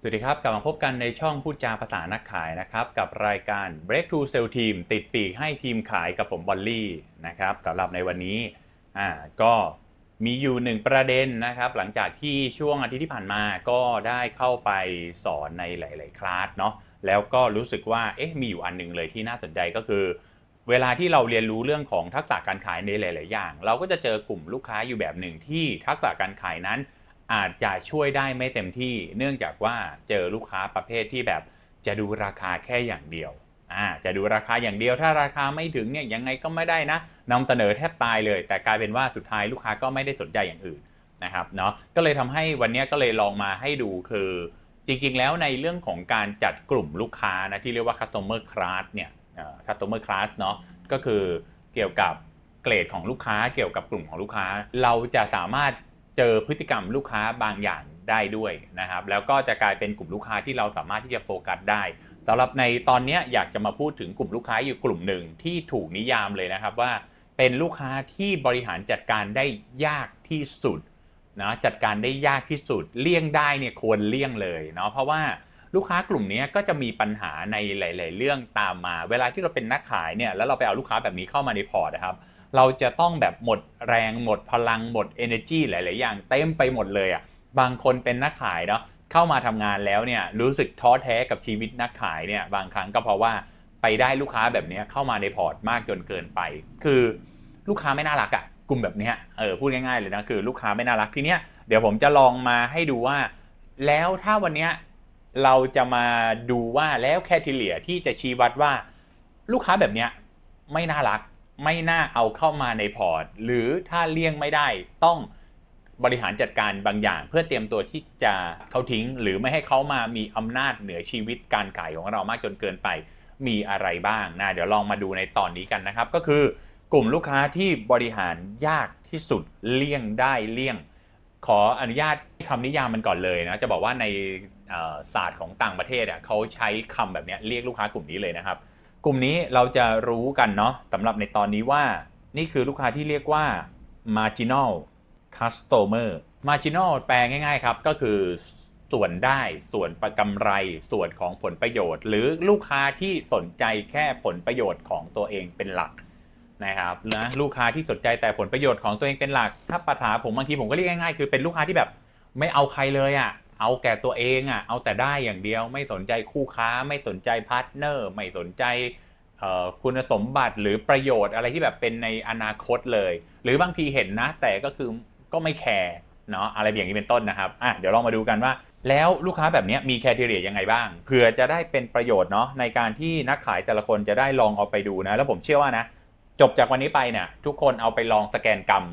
สวัสดีครับ กลับมาพบกันในช่องพูดจาภาษานักขายนะครับ กับรายการ Breakthrough Sell Team ติดปีกให้ทีมขายกับผมบอลลี่นะครับสำหรับในวันนี้อ่าก็มีอยู่หนึ่งประเด็นนะครับ หลังจากที่ช่วงอาทิตย์ที่ผ่านมาก็ได้เข้าไปสอนในหลาย ๆ คลาสเนาะแล้วก็รู้สึกว่าเอ๊ะมีอยู่อันหนึงเลยที่น่าสนใจก็คือ เวลาที่เราเรียนรู้เรื่องของทักษะการขายในหลาย ๆ อย่าง เราก็จะเจอกลุ่มลูกค้าอยู่แบบหนึ่งที่ทักษะการขายนั้น อาจจะช่วยได้ไม่เต็มที่ เนื่องจากว่าเจอลูกค้าประเภทที่แบบจะดูราคาแค่อย่างเดียวอ่าจะดูราคาอย่างเดียวถ้าราคาไม่ถึงเนี่ยยังไงก็ไม่ได้นะนำเสนอแทบตายเลย แต่กลายเป็นว่าสุดท้ายลูกค้าก็ไม่ได้สนใจอย่างอื่นนะครับเนาะก็เลยทำให้วันนี้ก็เลยลองมาให้ดูคือจริงๆแล้วในเรื่องของการจัดกลุ่มลูกค้านะที่เรียกว่า customer class เนี่ย customer class เนาะก็คือเกี่ยวกับเกรดของลูกค้าเกี่ยวกับกลุ่มของลูกค้า เราจะสามารถ เจอพฤติกรรมลูกค้าบางอย่างได้ด้วยนะครับ แล้วก็จะกลายเป็นกลุ่มลูกค้าที่เราสามารถที่จะโฟกัสได้สำหรับในตอนนี้อยากจะมาพูดถึงกลุ่มลูกค้าอยู่กลุ่มหนึ่งที่ถูกนิยามเลยนะครับว่าเป็นลูกค้าที่บริหารจัดการได้ยากที่สุดนะจัดการได้ยากที่สุด เลี่ยงได้เนี่ยควรเลี่ยงเลยเนาะเพราะว่าลูกค้ากลุ่มนี้ก็จะมีปัญหาในหลาย ๆ เรื่องตามมา เวลาที่เราเป็นนักขายเนี่ยแล้วเราไปเอาลูกค้าแบบนี้เข้ามาในพอร์ตนะครับ เราจะต้องแบบหมดแรงหมดพลังหมด energy หลาย ๆ อย่างเต็มไปหมดเลยอะบางคนเป็นนักขายเนาะเข้ามาทำงานแล้วเนี่ยรู้สึกท้อแท้กับชีวิตนักขายเนี่ยบางครั้งก็เพราะว่าไปได้ลูกค้าแบบนี้เข้ามาในพอร์ตมากจนเกินไป คือลูกค้าไม่น่ารักอะ่ะกลุ่มแบบเนี้ยเออพูดง่าย ๆ เลยนะคือลูกค้าไม่น่ารักทีเนี้ยเดี๋ยวผมจะลองมาให้ดูว่า แล้วถ้าวันเนี้ยเราจะมาดูว่าแล้วแคทีเลียที่จะชี้วัดว่า ลูกค้าแบบเนี้ยไม่น่ารัก ไม่น่าเอาเข้ามาในพอร์ต หรือถ้าเลี่ยงไม่ได้ต้องบริหารจัดการบางอย่าง เพื่อเตรียมตัวที่จะเขาทิ้ง หรือไม่ให้เขามามีอำนาจเหนือชีวิตการขายของเรามากจนเกินไปมีอะไรบ้างนะเดี๋ยวลองมาดูในตอนนี้กันนะครับ ก็คือกลุ่มลูกค้าที่บริหารยากที่สุดเลี่ยงได้เลี่ยง ขออนุญาตคำนิยามมันก่อนเลยนะจะบอกว่าในศาสตร์ของต่างประเทศเขาใช้คำแบบนี้เรียกลูกค้ากลุ่มนี้เลยนะครับ กลุ่มนี้เราจะรู้กันเนาะสำหรับในตอนนี้ว่า นี่คือลูกค้าที่เรียกว่า marginal customer marginal แปลง่าย ๆ ครับ ก็คือส่วนได้ส่วนประกำไร ส่วนของผลประโยชน์ หรือลูกค้าที่สนใจแค่ผลประโยชน์ของตัวเองเป็นหลักนะครับนะลูกค้าที่สนใจแต่ผลประโยชน์ของตัวเองเป็นหลัก ถ้าปัญหาผมบางทีผมก็เรียกง่ายๆ คือเป็นลูกค้าที่แบบไม่เอาใครเลยอะ่ะ เอาแก่ตัวเองอะ่ะเอาแต่ได้อย่างเดียว ไม่สนใจคู่ค้า ไม่สนใจพาร์ทเนอร์ ไม่สนใจคุณสมบัติหรือประโยชน์อะไรที่แบบเป็นในอนาคตเลย หรือบางทีเห็นนะ แต่ก็คือก็ไม่แคร์เนาะอะไรอย่างนี้เป็นต้นนะครับอะเดี๋ยวลองมาดูกันว่า แล้วลูกค้าแบบนี้มีแคทีเรียยังไงบ้างเผื่อจะได้เป็นประโยชน์เนาะในการที่นักขายแต่ละคนจะได้ลองเอาไปดูนะ แล้วผมเชื่อว่านะ จบจากวันนี้ไปเนี่ยทุกคนเอาไปลองสแกนกรรม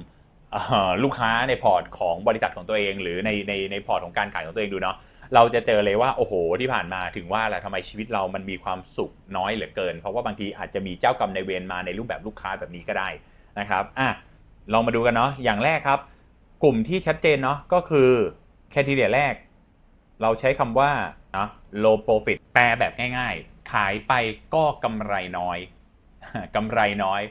ลูกค้าในพอร์ตของบริษัทของตัวเอง หรือในในในพอร์ตของการขายของตัวเองดูเนาะเราจะเจอเลยว่าโอ้โหที่ผ่านมาถึงว่าแหละทำไมชีวิตเรามันมีความสุขน้อยเหลือเกิน เพราะว่าบางทีอาจจะมีเจ้ากรรมในเวรมาในรูปแบบลูกค้าแบบนี้ก็ได้นะครับอะลองมาดูกันเนาะอย่างแรกครับ กลุ่มที่ชัดเจนเนาะก็คือแคทีเรียแรก เราใช้คำว่าเนาะ low profit แปลแบบง่ายๆ ขายไปก็กำไรน้อยกำไรน้อย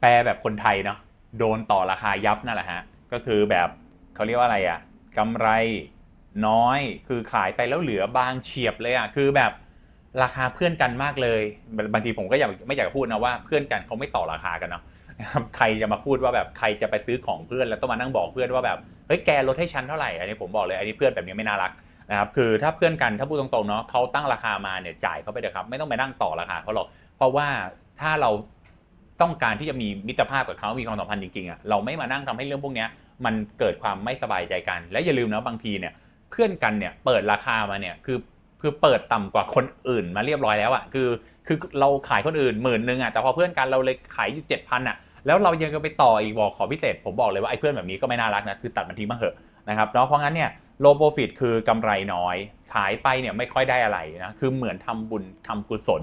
แปลแบบคนไทยเนาะ โดนต่อราคายับนั่นแหละฮะ ก็คือแบบเขาเรียกว่าอะไรอะกำไรน้อยคือขายไปแล้วเหลือบางเฉียบเลยอะคือแบบราคาเพื่อนกันมากเลย บางทีผมก็อยากไม่อยากพูดนะว่าเพื่อนกันเขาไม่ต่อราคากันเนาะใครจะมาพูดว่าแบบใครจะไปซื้อของเพื่อนแล้วต้องมานั่งบอกเพื่อนว่าแบบเฮ้ยแกลดให้ฉันเท่าไหร่อันนี้ผมบอกเลยอันนี้เพื่อนแบบนี้ไม่น่ารักนะครับคือถ้าเพื่อนกันถ้าพูดตรงๆเนาะเขาตั้งราคามาเนี่ยจ่ายเขาไปเถอะครับ ไม่ต้องไปนั่งต่อราคาเขาหรอกเพราะว่าถ้าเรา ต้องการที่จะมีมิตรภาพกับเขามีความสัมพันธ์จริงๆอะเราไม่มานั่งทำให้เรื่องพวกนี้มันเกิดความไม่สบายใจกัน และอย่าลืมนะบางทีเนี่ยเพื่อนกันเนี่ยเปิดราคามาเนี่ยคือคือเปิดต่ำกว่าคนอื่นมาเรียบร้อยแล้วอะคือคือเราขายคนอื่นหมื่นหนึ่งอะแต่พอเพื่อนกันเราเลยขายอยู่เจ็ดพันอะแล้วเรายังจะไปต่ออีกบอกขอพิเศษ ผมบอกเลยว่าไอ้เพื่อนแบบนี้ก็ไม่น่ารักนะคือตัดมันทิ้งบ้างเถอะนะครับเนาะเพราะงั้นเนี่ย low profit คือกำไรน้อย ขายไปเนี่ยไม่ค่อยได้อะไรนะคือเหมือนทำบุญทำกุศล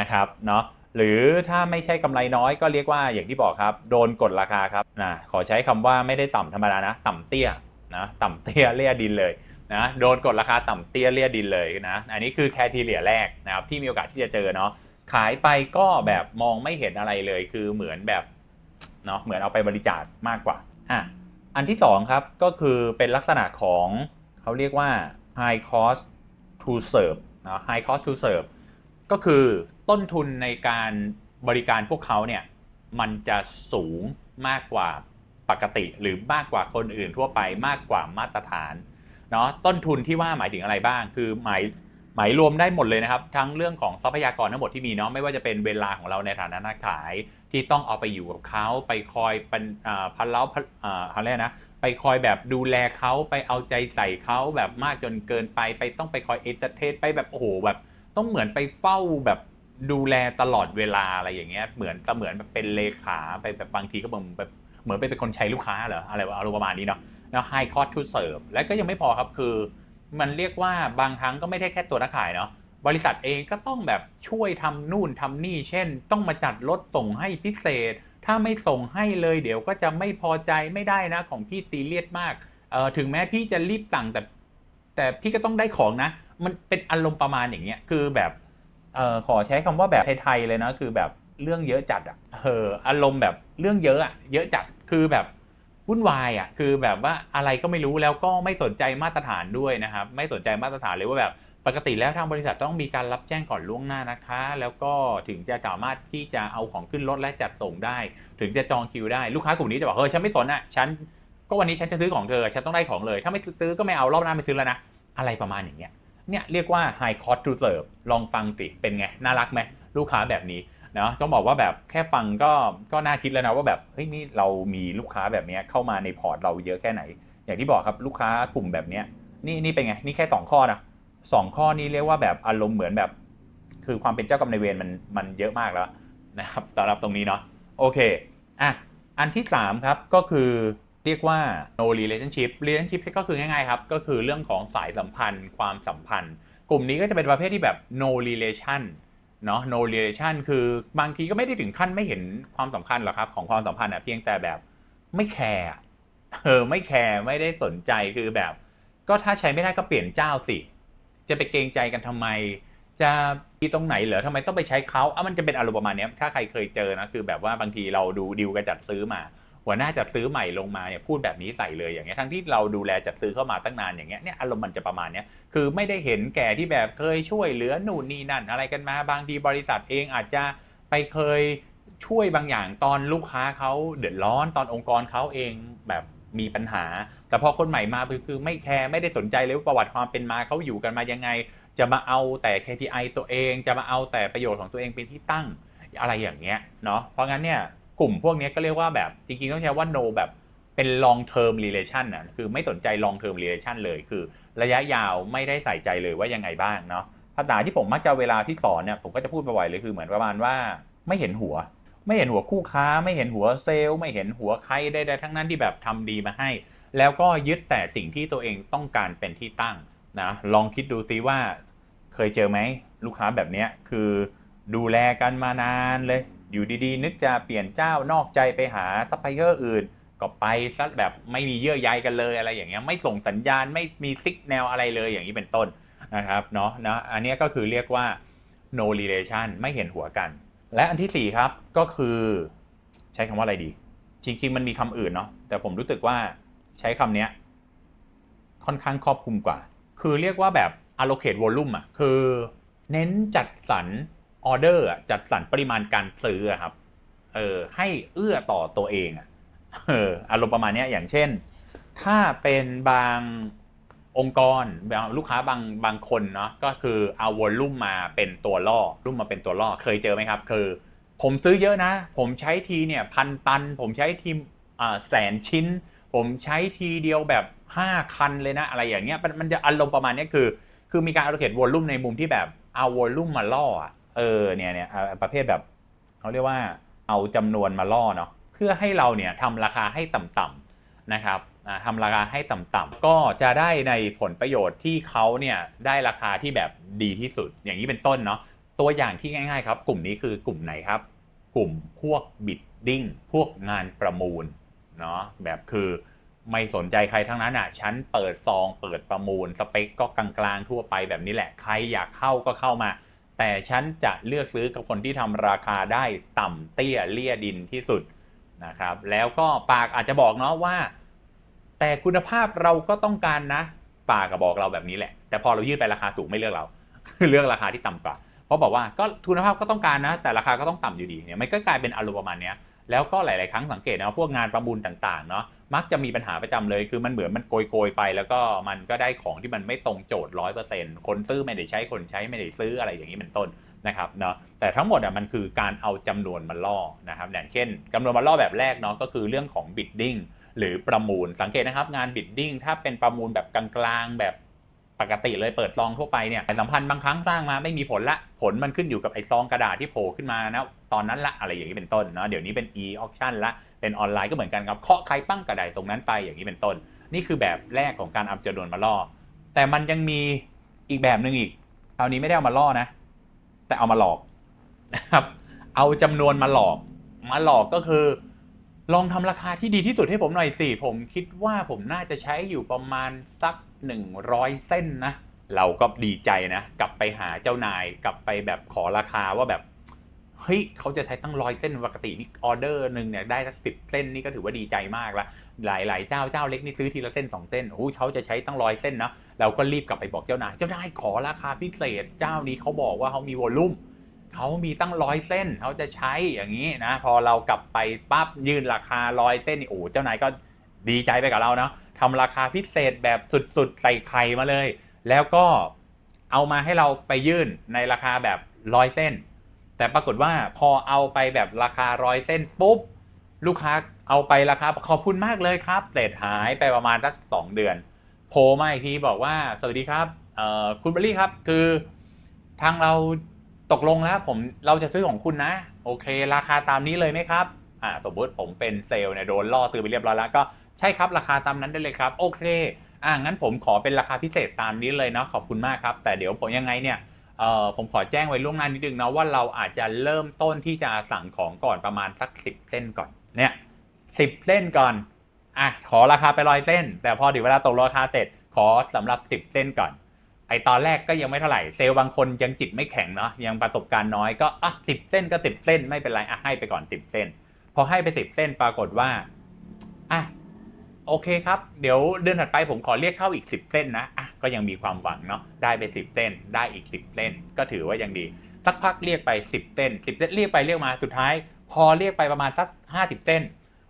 นะครับเนาะ หรือถ้าไม่ใช่กำไรน้อยก็เรียกว่าอย่างที่บอกครับ โดนกดราคาครับนะขอใช้คำว่าไม่ได้ต่ำธรรมดานะ ต่ำเตี้ยนะต่ำเตี้ยเลี่ยดินเลยนะโดนกดราคาต่ำเตี้ยเลี่ยดินเลยนะอันนี้คือแคทีเรียแรกนะครับที่มีโอกาสที่จะเจอเนาะขายไปก็แบบมองไม่เห็นอะไรเลย คือเหมือนแบบเนาะเหมือนเอาไปบริจาคมากกว่าอะอันที่สองครับก็คือเป็นลักษณะของเขาเรียกว่า high cost to serve นะ high cost to serve ก็คือต้นทุนในการบริการพวกเขาเนี่ยมันจะสูงมากกว่าปกติหรือมากกว่าคนอื่นทั่วไปมากกว่ามาตรฐานเนาะต้นทุนที่ว่าหมายถึงอะไรบ้าง คือหมายหมายรวมได้หมดเลยนะครับ ทั้งเรื่องของทรัพยากรทั้งหมดที่มีเนาะไม่ว่าจะเป็นเวลาของเราในฐานะนักขายที่ต้องเอาไปอยู่กับเขาไปคอยเป็นอ่าพันเล้าพันอ่าอะไรนะไปคอยแบบดูแลเขาไปเอาใจใส่เขาแบบมากจนเกินไป ไปต้องไปคอยเอนเตอร์เทนไปแบบโอ้โหแบบ ต้องเหมือนไปเฝ้าแบบดูแลตลอดเวลาอะไรอย่างเงี้ย เหมือนเสมือนแบบเป็นเลขาไปแบบบางทีก็เหมือนแบบเหมือนไปเป็นคนใช้ลูกค้าเหรออะไรอารมณ์ประมาณนี้เนาะแล้ว high cost to serve และก็ยังไม่พอครับคือ มันเรียกว่าบางครั้งก็ไม่ได้แค่ตัวนักขายเนาะบริษัทเองก็ต้องแบบช่วยทำนู่นทำนี่ เช่น ต้องมาจัดรถส่งให้พิเศษ ถ้าไม่ส่งให้เลยเดี๋ยวก็จะไม่พอใจไม่ได้นะของพี่ตีเลียดมากเออถึงแม้พี่จะรีบสั่งแต่ แต่พี่ก็ต้องได้ของนะ มันเป็นอารมณ์ประมาณอย่างเงี้ยคือแบบเออขอใช้คำว่าแบบไทยๆเลยนะคือแบบเรื่องเยอะจัดอะเอออารมณ์แบบเรื่องเยอะอะเยอะจัดคือแบบวุ่นวายอะคือแบบว่าอะไรก็ไม่รู้แล้วก็ไม่สนใจมาตรฐานด้วยนะครับ ไม่สนใจมาตรฐานเลยว่าแบบปกติแล้วทางบริษัทต้องมีการรับแจ้งก่อนล่วงหน้านะคะ แล้วก็ถึงจะสามารถที่จะเอาของขึ้นรถและจัดส่งได้ ถึงจะจองคิวได้ลูกค้ากลุ่มนี้จะบอกเฮ้ยฉันไม่สนอะฉันก็วันนี้ฉันจะซื้อของเธอฉันต้องได้ของเลย ถ้าไม่ซื้อก็ไม่เอารอบหน้าไม่ซื้อแล้วนะอะไรประมาณอย่างเงี้ย เนี่ยเรียกว่า high cost to serve ลองฟังติเป็นไง น่ารักไหมลูกค้าแบบนี้เนาะต้องบอกว่าแบบแค่ฟังก็ก็น่าคิดแล้วนะว่าแบบเฮ้ยนี่เรามีลูกค้าแบบเนี้ยเข้ามาในพอร์ตเราเยอะแค่ไหน อย่างที่บอกครับลูกค้ากลุ่มแบบเนี้ยนี่นี่เป็นไงนี่แค่สองข้อนะสองข้อนี้เรียกว่าแบบอารมณ์เหมือนแบบ คือความเป็นเจ้ากรรมนายเวรมันมันเยอะมากแล้วนะครับสำหรับตรงนี้เนาะโอเคอะอันที่สามครับก็คือ เรียกว่า no relationship relationship ก็คือง่ายๆครับ ก็คือเรื่องของสายสัมพันธ์ ความสัมพันธ์ กลุ่มนี้ก็จะเป็นประเภทที่แบบ no relation เนาะ no relation คือบางทีก็ไม่ได้ถึงขั้นไม่เห็นความสำคัญหรอกครับ ของความสัมพันธ์อะเพียงแต่แบบไม่แคร์เออไม่แคร์ไม่ได้สนใจคือแบบ ก็ถ้าใช้ไม่ได้ก็เปลี่ยนเจ้าสิ จะไปเกรงใจกันทำไม จะมีตรงไหนเหรอทำไมต้องไปใช้เขาอะมันจะเป็นอารมณ์ประมาณนี้ถ้าใครเคยเจอนะคือแบบว่าบางทีเราดูดีลกันจัดซื้อมา หัวหน้าจัดซื้อใหม่ลงมาเนี่ยพูดแบบนี้ใส่เลยอย่างเงี้ยทั้งที่เราดูแลจัดซื้อเข้ามาตั้งนานอย่างเงี้ยเนี่ยอารมณ์มันจะประมาณเนี้ยคือไม่ได้เห็นแก่ที่แบบเคยช่วยเหลือนู่นนี่นั่นอะไรกันมาบางทีบริษัทเองอาจจะไปเคยช่วยบางอย่างตอนลูกค้าเขาเดือดร้อนตอนองค์กรเขาเองแบบมีปัญหา แต่พอคนใหม่มาคือคือไม่แคร์ไม่ได้สนใจเลยว่าประวัติความเป็นมาเขาอยู่กันมายังไง จะมาเอาแต่ KPI ตัวเอง จะมาเอาแต่ประโยชน์ของตัวเองเป็นที่ตั้งอะไรอย่างเงี้ยเนาะเพราะงั้นเนี่ย กลุ่มพวกนี้ก็เรียกว่าแบบจริงๆต้องใช้ว่า no แบบเป็น long term relation นะคือไม่สนใจ long term relation เลยคือ ระยะยาวไม่ได้ใส่ใจเลยว่ายังไงบ้างเนาะภาษาที่ผมมักจะเวลาที่สอนเนี่ยผมก็จะพูดบ่อยๆเลยคือเหมือนประมาณว่าไม่เห็นหัว ไม่เห็นหัวคู่ค้า ไม่เห็นหัวเซลล์ ไม่เห็นหัวใครใดๆทั้งนั้นที่แบบทำดีมาให้ แล้วก็ยึดแต่สิ่งที่ตัวเองต้องการเป็นที่ตั้งนะลองคิดดูซิว่าเคยเจอไหมลูกค้าแบบนี้คือดูแลกันมานานเลย อยู่ดีๆ นึกจะเปลี่ยนเจ้านอกใจไปหาซัพพลายเออร์อื่น ก็ไปซะแบบไม่มีเยื่อใยกันเลยอะไรอย่างเงี้ยไม่ส่งสัญญาณไม่มีซิกแนวอะไรเลยอย่างนี้เป็นต้นนะครับเนาะนะอันนี้ก็คือเรียกว่า no relation ไม่เห็นหัวกัน และอันที่สี่ครับก็คือใช้คำว่าอะไรดี จริงๆมันมีคำอื่นเนาะแต่ผมรู้สึกว่าใช้คำเนี้ยค่อนข้างครอบคลุมกว่า คือเรียกว่าแบบ allocate volume อะคือเน้นจัดสรร ออเดอร์จัดสรรปริมาณการซื้ออครับ เออให้เอื้อต่อตัวเองอะเอออารมณ์ประมาณนี้อย่างเช่น ถ้าเป็นบางองค์กรลูกค้าบางบางคนเนาะก็คือเอาวอลลุ่มมาเป็นตัวล่อรุ่มมาเป็นตัวล่อเคยเจอไหมครับ คือ ผมซื้อเยอะนะ ผมใช้ทีเนี่ยพันตัน ผมใช้ทีแสนชิ้น ผมใช้ทีเดียวแบบ 5 คันเลยนะ อะไรอย่างเงี้ยมันจะอารมณ์ประมาณนี้คือ คือมีการ allocate volume ในมุมที่แบบเอา volume มมาล่ออะ เออเนี่ยเนี่ยประเภทแบบเขาเรียกว่าเอาจำนวนมาล่อเนาะเพื่อให้เราเนี่ยทำราคาให้ต่ำๆนะครับทำราคาให้ต่ำๆก็จะได้ในผลประโยชน์ที่เขาเนี่ยได้ราคาที่แบบดีที่สุด อย่างนี้เป็นต้นเนาะตัวอย่างที่ง่ายๆครับ กลุ่มนี้คือกลุ่มไหนครับ กลุ่มพวกบิดดิ้งพวกงานประมูลเนาะแบบคือไม่สนใจใครทั้งนั้นอะฉันเปิดซองเปิดประมูลสเปคก็กลางๆทั่วไปแบบนี้แหละ ใครอยากเข้าก็เข้ามา แต่ฉันจะเลือกซื้อกับคนที่ทำราคาได้ต่ำเตี้ยเลี่ยดินที่สุดนะครับ แล้วก็ปากอาจจะบอกเนาะว่า แต่คุณภาพเราก็ต้องการนะ ปากก็บบอกเราแบบนี้แหละ แต่พอเรายื่นไปราคาสูงไม่เลือกเรา เลือกราคาที่ต่ำกว่าเพราะบอกว่าก็คุณภาพก็ต้องการนะ แต่ราคาก็ต้องต่ำอยู่ดีเนี่ยมันก็กลายเป็นอารมณ์ประมาณเนี้ย แล้วก็หลาย ๆ ครั้งสังเกตนะพวกงานประมูลต่างๆเนาะมักจะมีปัญหาประจำเลย คือมันเหมือนมันโกยๆไป แล้วก็มันก็ได้ของที่มันไม่ตรงโจทย์ร้อยเปอร์เซ็นต์คนซื้อไม่ได้ใช้คนใช้ไม่ได้ซื้ออะไรอย่างนี้เป็นต้นนะครับเนาะแต่ทั้งหมดอะมันคือการเอาจำนวนมาล่อนะครับอย่างเช่นจำนวนมาล่อแบบแรกเนาะก็คือเรื่องของ bidding หรือประมูลสังเกตนะครับงาน bidding ถ้าเป็นประมูลแบบกลางๆแบบ ปกติเลยเปิดซองทั่วไปเนี่ยสัมพันธ์บางครั้งสร้างมาไม่มีผลละ ผลมันขึ้นอยู่กับไอ้ซองกระดาษที่โผล่ขึ้นมานะตอนนั้นละอะไรอย่างนี้เป็นต้นเนาะเดี๋ยวนี้เป็น e auction ละเป็นออนไลน์ก็เหมือนกันครับเคาะใครปั้งกระดาษตรงนั้นไปอย่างนี้เป็นต้น นี่คือแบบแรกของการเอาจำนวนมาล่อ แต่มันยังมีอีกแบบหนึ่งอีกคราวนี้ไม่ได้เอามาล่อนะ แต่เอามาหลอกนะครับเอาจำนวนมาหลอก มาหลอกก็คือลองทำราคาที่ดีที่สุดให้ผมหน่อยสิ ผมคิดว่าผมน่าจะใช้อยู่ประมาณสัก 100 เส้นนะ เราก็ดีใจนะ กลับไปหาเจ้านายกลับไปแบบขอราคาว่าแบบเฮ้ยเขาจะใช้ตั้งร้อยเส้นปกตินี่ออเดอร์หนึ่งเนี่ยได้สักสิบเส้นนี่ก็ถือว่าดีใจมากละหลายๆเจ้าเจ้าเล็กนี่ซื้อทีละเส้นสองเส้นโอ้เขาจะใช้ตั้งร้อยเส้นนะเราก็รีบกลับไปบอกเจ้านายเจ้านายขอราคาพิเศษเจ้านี้เขาบอกว่าเขามีวอลลุ่มเขามีตั้งร้อยเส้นเขาจะใช้อย่างนี้นะ พอเรากลับไปปั๊บยื่นราคาร้อยเส้นนี่โอ้เจ้านายก็ดีใจไปกับเราเนาะ ทำราคาพิเศษแบบสุดๆ ใส่ไข่มาเลย แล้วก็เอามาให้เราไปยื่นในราคาแบบร้อยเส้น แต่ปรากฏว่าพอเอาไปแบบราคาร้อยเส้นปุ๊บ ลูกค้าเอาไปราคาขอบคุณมากเลยครับเสร็จหายไปประมาณสักสองเดือนโผล่มาอีกทีบอกว่าสวัสดีครับคุณเบลลี่ครับคือทางเราตกลงแล้วผมเราจะซื้อของคุณนะ โอเค ราคาตามนี้เลยไหมครับอ่าสมมติผมเป็นเซลล์เนี่ยโดนล่อซื้อไปเรียบร้อยแล้วก็ ใช่ครับราคาตามนั้นได้เลยครับโอเคอ่างั้นผมขอเป็นราคาพิเศษตามนี้เลยเนาะขอบคุณมากครับ แต่เดี๋ยวผมยังไงเนี่ยเอ่อผมขอแจ้งไว้ล่วงหน้านิดนึงนะว่าเราอาจจะเริ่มต้นที่จะสั่งของก่อนประมาณสักสิบเส้นก่อนเนี่ยสิบเส้นก่อนอะขอราคาไปร้อยเส้น แต่พอถึงเวลาตกราคาเสร็จขอสำหรับสิบเส้นก่อนไอตอนแรกก็ยังไม่เท่าไหร่เซลล์บางคนยังจิตไม่แข็งเนาะยังประสบการณ์น้อยก็อะสิบเส้นก็สิบเส้นไม่เป็นไรอะให้ไปก่อนสิบเส้น พอให้ไปสิบเส้นปรากฏว่าอะ โอเคครับ เดี๋ยวเดือนถัดไปผมขอเรียกเข้าอีก 10 เส้นนะอะก็ยังมีความหวังเนาะได้ไป 10 เส้น ได้อีก 10 เส้น ก็ถือว่ายังดี สักพักเรียกไป 10 เส้น 10 เส้นเรียกไปเรียกมาสุดท้าย พอเรียกไปประมาณสัก 50 เส้น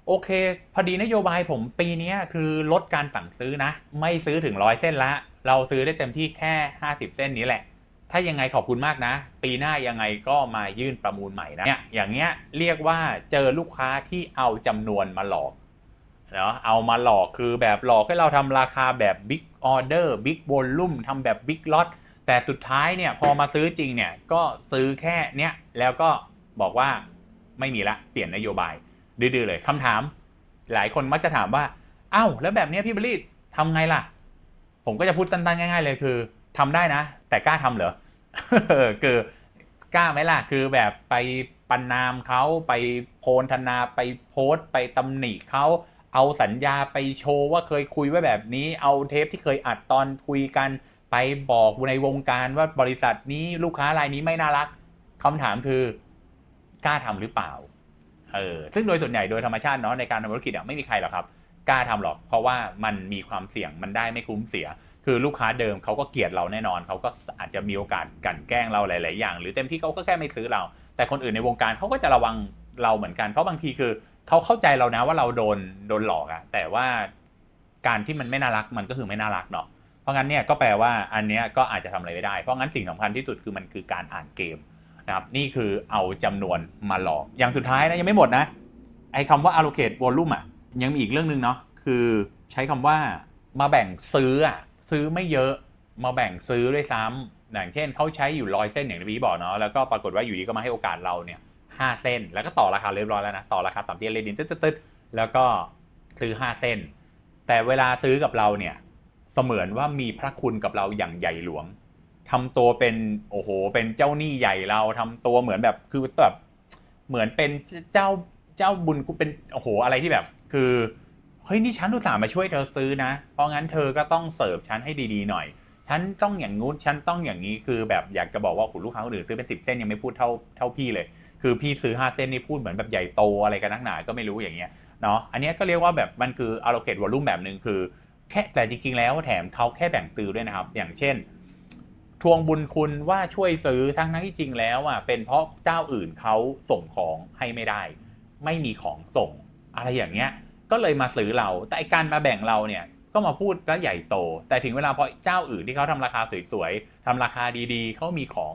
โอเค พอดีนโยบายผมปีนี้คือลดการสั่งซื้อนะ ไม่ซื้อถึงร้อยเส้นละ เราซื้อได้เต็มที่แค่ 50 เส้นนี้แหละ ถ้ายังไงขอบคุณมากนะ ปีหน้ายังไงก็มายื่นประมูลใหม่นะเนี่ยอย่างเงี้ยเรียกว่าเจอลูกค้าที่เอาจำนวนมาหลอก เนาะเอามาหลอกคือแบบหลอกให้เราทำราคาแบบ Big Order Big Volume ทำแบบ Big Lot แต่สุดท้ายเนี่ยพอมาซื้อจริงเนี่ยก็ซื้อแค่เนี้ยแล้วก็บอกว่าไม่มีละเปลี่ยนนโยบาย ดื้อๆเลยคำถาม หลายคนมักจะถามว่าอ้าวแล้วแบบเนี้ยพี่บริษทำไงล่ะ ผมก็จะพูดสั้นๆง่าย ๆ เลยคือทำได้นะ แต่กล้าทำเหรอคือกล้าไหมล่ะ คือแบบไปปันนามเขาไปโพลธนาไปโพสต์ไปตำหนิเขา เอาสัญญาไปโชว์ว่าเคยคุยไว้แบบนี้ เอาเทปที่เคยอัดตอนคุยกัน ไปบอกในวงการว่าบริษัทนี้ลูกค้ารายนี้ไม่น่ารักคำถามคือกล้าทำหรือเปล่า เออ ซึ่งโดยส่วนใหญ่โดยธรรมชาติเนาะในการทำธุรกิจอะไม่มีใครหรอกครับ กล้าทำหรอก เพราะว่ามันมีความเสี่ยงมันได้ไม่คุ้มเสีย คือลูกค้าเดิมเขาก็เกลียดเราแน่นอนเขาก็อาจจะมีโอกาสกันแกล้งเราหลาย ๆ อย่าง หรือเต็มที่เขาก็แค่ไม่ซื้อเรา แต่คนอื่นในวงการเขาก็จะระวังเราเหมือนกัน เพราะบางทีคือ เขาเข้าใจเรานะว่าเราโดนโดนหลอกอะแต่ว่าการที่มันไม่น่ารักมันก็คือไม่น่ารักเนาะเพราะงั้นเนี่ยก็แปลว่าอันเนี้ยก็อาจจะทำอะไรไม่ได้ เพราะงั้นสิ่งสำคัญที่สุดคือมันคือการอ่านเกมนะครับนี่คือเอาจำนวนมาหลอก อย่างสุดท้ายนะยังไม่หมดนะไอ้คำว่า allocate volume อะยังมีอีกเรื่องหนึ่งเนาะคือใช้คำว่ามาแบ่งซื้ออะซื้อไม่เยอะมาแบ่งซื้อด้วยซ้ำอย่างเช่นเขาใช้อยู่ร้อยเส้นอย่างที่พี่บอกเนาะแล้วก็ปรากฏว่าอยู่ดีก็มาให้โอกาสเราเนี่ย ห้าเส้น แล้วก็ต่อราคาเรียบร้อยแล้วนะ ต่อราคาต่ำเตี้ยเลดินตึ๊ดๆแล้วก็ซื้อห้าเส้น แต่เวลาซื้อกับเราเนี่ย เสมือนว่ามีพระคุณกับเราอย่างใหญ่หลวงทำตัวเป็นโอ้โห เป็นเจ้าหนี้ใหญ่เราทำตัวเหมือนแบบคือแบบเหมือนเป็นเจ้าเจ้าบุญกูเป็นโอ้โหอะไรที่แบบ คือเฮ้ยนี่ฉันอุตส่าห์มาช่วยเธอซื้อนะ เพราะงั้นเธอก็ต้องเสิร์ฟฉันให้ดีๆหน่อยฉันต้องอย่างงู้นฉันต้องอย่างนี้คือแบบอยากจะบอกว่าคุณลูกค้าคนอื่นซื้อเป็นสิบเส้นยังไม่พูดเท่าเท่าพี่เลย คือพี่ซื้อห้าเส้นนี่พูดเหมือนแบบใหญ่โตอะไรกันนักหนา ก็ไม่รู้อย่างเงี้ยเนาะ อันนี้ก็เรียกว่าแบบมันคือ allocate volume แบบหนึ่งคือ แค่แต่จริงๆแล้วแถมเขาแค่แบ่งตือด้วยนะครับ อย่างเช่น ทวงบุญคุณว่าช่วยซื้อทั้งนั้นที่จริงแล้วอะเป็นเพราะเจ้าอื่นเขาส่งของให้ไม่ได้ ไม่มีของส่ง อะไรอย่างเงี้ย ก็เลยมาซื้อเรา แต่การมาแบ่งเราเนี่ยก็มาพูดแล้วใหญ่โต แต่ถึงเวลาพอเจ้าอื่นที่เขาทำราคาสวยๆทำราคาดีๆเขามีของ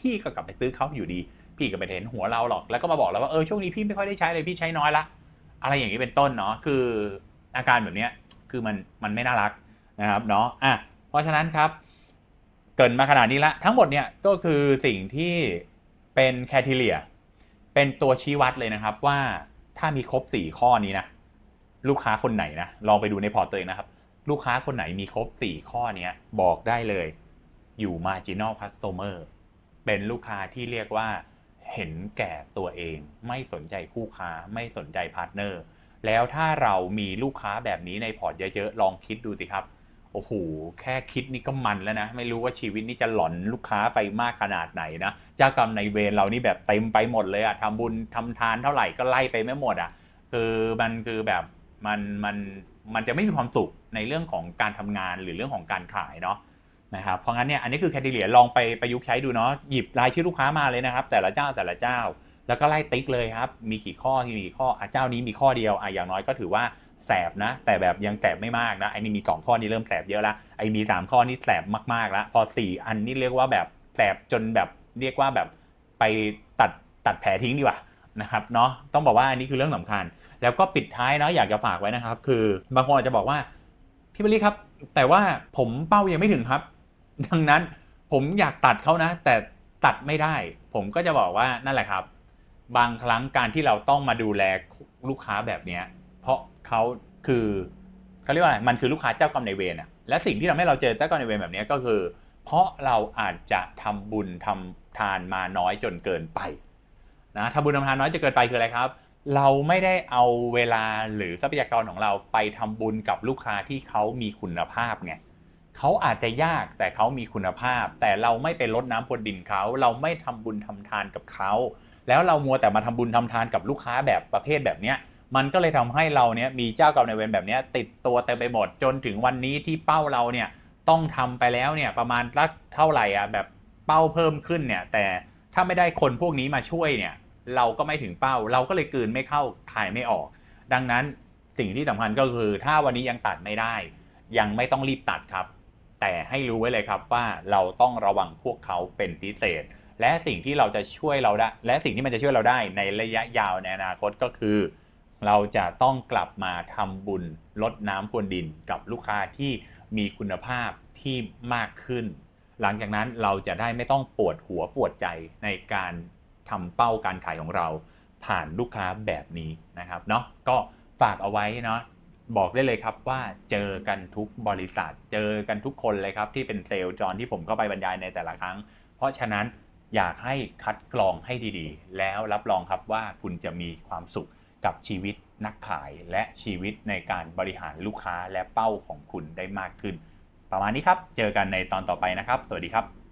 พี่ก็กลับไปซื้อเขาอยู่ดี พี่ก็ไม่เห็นหัวเราหรอกแล้วก็มาบอกเราว่าเออช่วงนี้พี่ไม่ค่อยได้ใช้เลยพี่ใช้น้อยละ อะไรอย่างนี้เป็นต้นเนาะคืออาการแบบเนี้ยคือมันมันไม่น่ารักนะครับเนาะอะเพราะฉะนั้นครับ เกินมาขนาดนี้ละทั้งหมดเนี่ยก็คือสิ่งที่เป็นแคทีเลียเป็นตัวชี้วัดเลยนะครับว่าถ้ามีครบ 4 ข้อนี้นะลูกค้าคนไหนนะลองไปดูในพอร์ตตัวเองนะครับ ลูกค้าคนไหนมีครบ 4 ข้อนี้บอกได้เลยอยู่ marginal customer เป็นลูกค้าที่เรียกว่า เห็นแก่ตัวเอง ไม่สนใจคู่ค้า ไม่สนใจพาร์ทเนอร์ แล้วถ้าเรามีลูกค้าแบบนี้ในพอร์ตเยอะๆ ลองคิดดูสิครับ โอ้โห แค่คิดนี่ก็มันแล้วนะ ไม่รู้ว่าชีวิตนี่จะหลอนลูกค้าไปมากขนาดไหนนะ เจ้ากรรมในเวรเรานี่แบบเต็มไปหมดเลยอะทำบุญทำทานเท่าไหร่ก็ไล่ไปไม่หมดอะคือมันคือแบบมันมันมันจะไม่มีความสุขในเรื่องของการทำงานหรือเรื่องของการขายเนาะ นะครับเพราะงั้นเนี่ยอันนี้คือแคทีเลียลองไปประยุกต์ใช้ดูเนาะหยิบรายชื่อลูกค้ามาเลยนะครับ แต่ละเจ้าแต่ละเจ้า แล้วก็ไล่ติ๊กเลยครับ มีกี่ข้อมีกี่ข้ออะเจ้านี้มีข้อเดียวอะอย่างน้อยก็ถือว่าแสบนะ แต่แบบยังแสบไม่มากนะไอ้นี่มีสองข้อนี้เริ่มแสบเยอะละไอ้มีสามข้อนี้แสบมากๆแล้วพอสี่อันนี่เรียกว่าแบบแสบจนแบบเรียกว่าแบบไปตัดตัดแผลทิ้งดีกว่านะครับเนาะต้องบอกว่าอันนี้คือเรื่องสำคัญ แล้วก็ปิดท้ายเนาะอยากจะฝากไว้นะครับ คือบางคนอาจจะบอกว่าพี่บริครับ แต่ว่าผมเป้ายังไม่ถึงครับ ดังนั้นผมอยากตัดเขานะ แต่ตัดไม่ได้ ผมก็จะบอกว่านั่นแหละครับ บางครั้งการที่เราต้องมาดูแลลูกค้าแบบเนี้ยเพราะเขาคือเขาเรียกว่าอะไรมันคือลูกค้าเจ้ากรรมนายเวรอะและสิ่งที่ทำให้เราเจอเจ้ากรรมนายเวรแบบนี้ก็คือ เพราะเราอาจจะทำบุญทำทานมาน้อยจนเกินไปนะทำบุญทำทานน้อยจนเกินไปคืออะไรครับ เราไม่ได้เอาเวลาหรือทรัพยากรของเราไปทำบุญกับลูกค้าที่เขามีคุณภาพไง เขาอาจจะยากแต่เขามีคุณภาพ แต่เราไม่ไปลดน้ำพรวนดินเขาเราไม่ทำบุญทำทานกับเขา แล้วเรามัวแต่มาทำบุญทำทานกับลูกค้าแบบประเภทแบบเนี้ยมันก็เลยทำให้เราเนี้ยมีเจ้ากรรมนายเวรแบบเนี้ยติดตัวเต็มไปหมดจนถึงวันนี้ที่เป้าเราเนี่ยต้องทำไปแล้วเนี่ยประมาณสักเท่าไหร่อะแบบเป้าเพิ่มขึ้นเนี่ยแต่ถ้าไม่ได้คนพวกนี้มาช่วยเนี่ยเราก็ไม่ถึงเป้า เราก็เลยกืนไม่เข้าถ่ายไม่ออก ดังนั้นสิ่งที่สำคัญก็คือถ้าวันนี้ยังตัดไม่ได้ ยังไม่ต้องรีบตัดครับ แต่ให้รู้ไว้เลยครับว่าเราต้องระวังพวกเขาเป็นพิเศษ และสิ่งที่เราจะช่วยเราได้ และสิ่งที่มันจะช่วยเราได้ในระยะยาวในอนาคตก็คือ เราจะต้องกลับมาทำบุญลดน้ำพรวนดินกับลูกค้าที่มีคุณภาพที่มากขึ้น หลังจากนั้นเราจะได้ไม่ต้องปวดหัวปวดใจในการทำเป้าการขายของเราผ่านลูกค้าแบบนี้นะครับเนาะก็ฝากเอาไว้เนาะ บอกได้เลยครับว่าเจอกันทุกบริษัท เจอกันทุกคนเลยครับที่เป็นเซลล์จอนที่ผมเข้าไปบรรยายในแต่ละครั้ง เพราะฉะนั้นอยากให้คัดกรองให้ดีๆ แล้วรับรองครับว่าคุณจะมีความสุขกับชีวิตนักขายและชีวิตในการบริหารลูกค้าและเป้าของคุณได้มากขึ้น ประมาณนี้ครับ เจอกันในตอนต่อไปนะครับ สวัสดีครับ